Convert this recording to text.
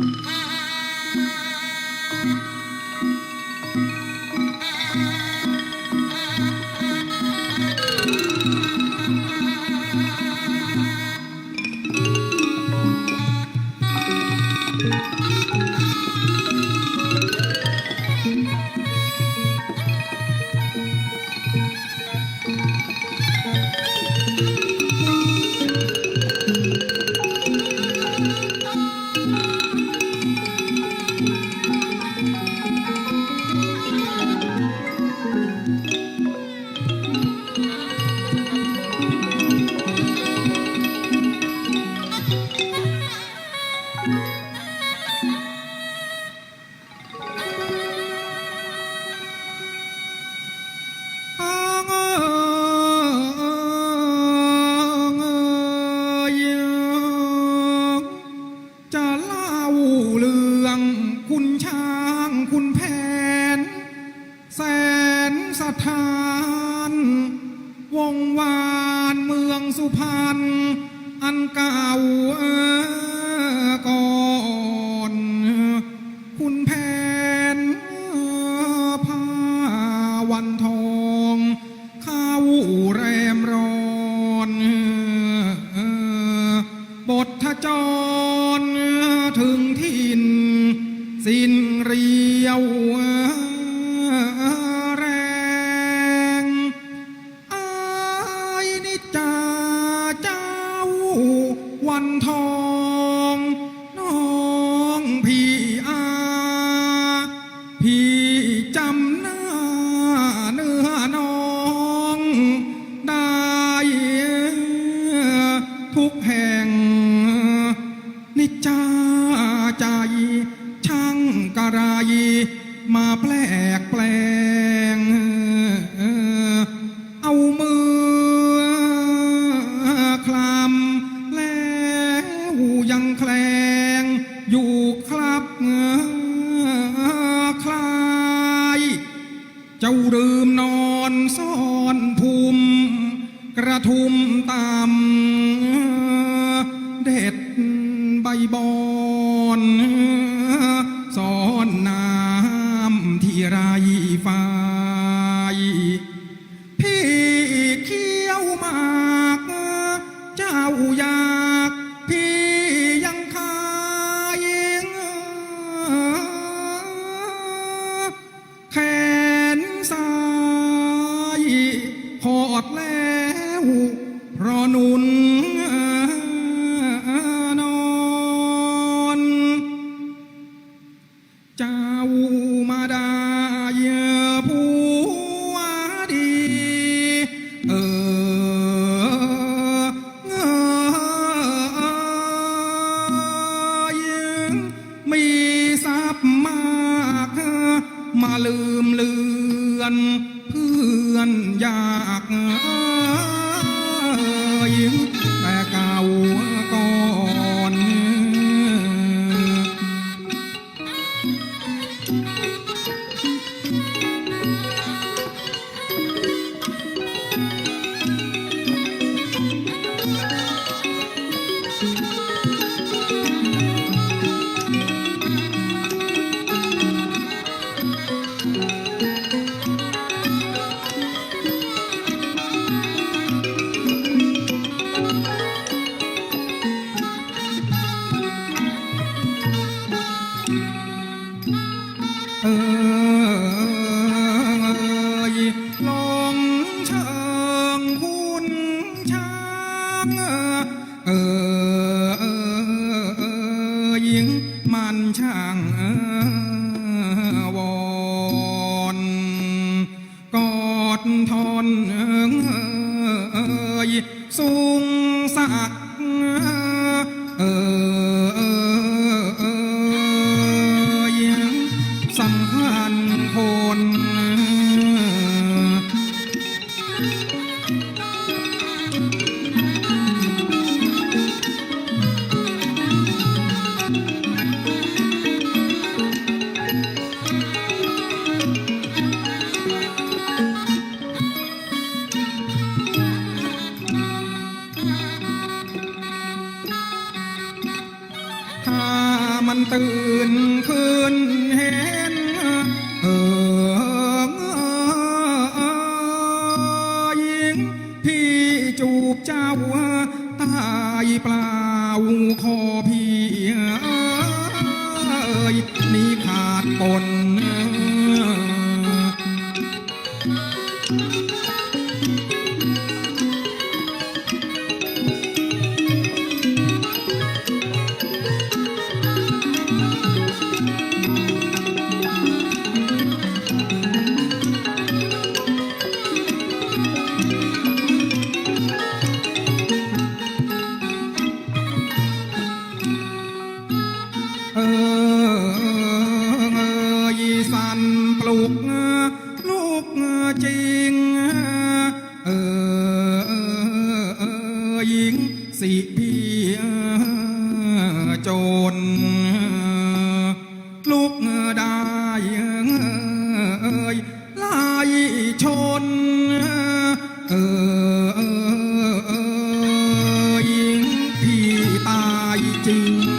Mm-hmm. นสถาน วงวานเมืองสุพรรณอันเก่าก่อนคุณแผนพาวันทองข้าวแรมร้อนบททจรถึงถิ่นสิ้นรี องน้องพี่อาพี่จำหน้าเนื้อน้องได้ทุกแห่งนิจจา ซ่อนภูมิกระทุมตามเด็ดใบบอนซ่อนน้ำที่ไรฟ้าพี่เขี้ยวมาก เจ้าอยา หอดแล้วเพราะนุนนอนเจ้ามาได้ผู้วดี เออเอยมีทรัพย์มาก มาลืมเลือน อยาก ตื่นขึ้นเห็นเออหญิงพี่จูบเจ้าตายเปล่าคอพี่เอ้ยนี่ขาดปน ลุกลูกจริง เออเออเออหญิงสิพี่จนลุกได้เอ่ยไล่ชน เออเออเออยิงพี่ตายจริง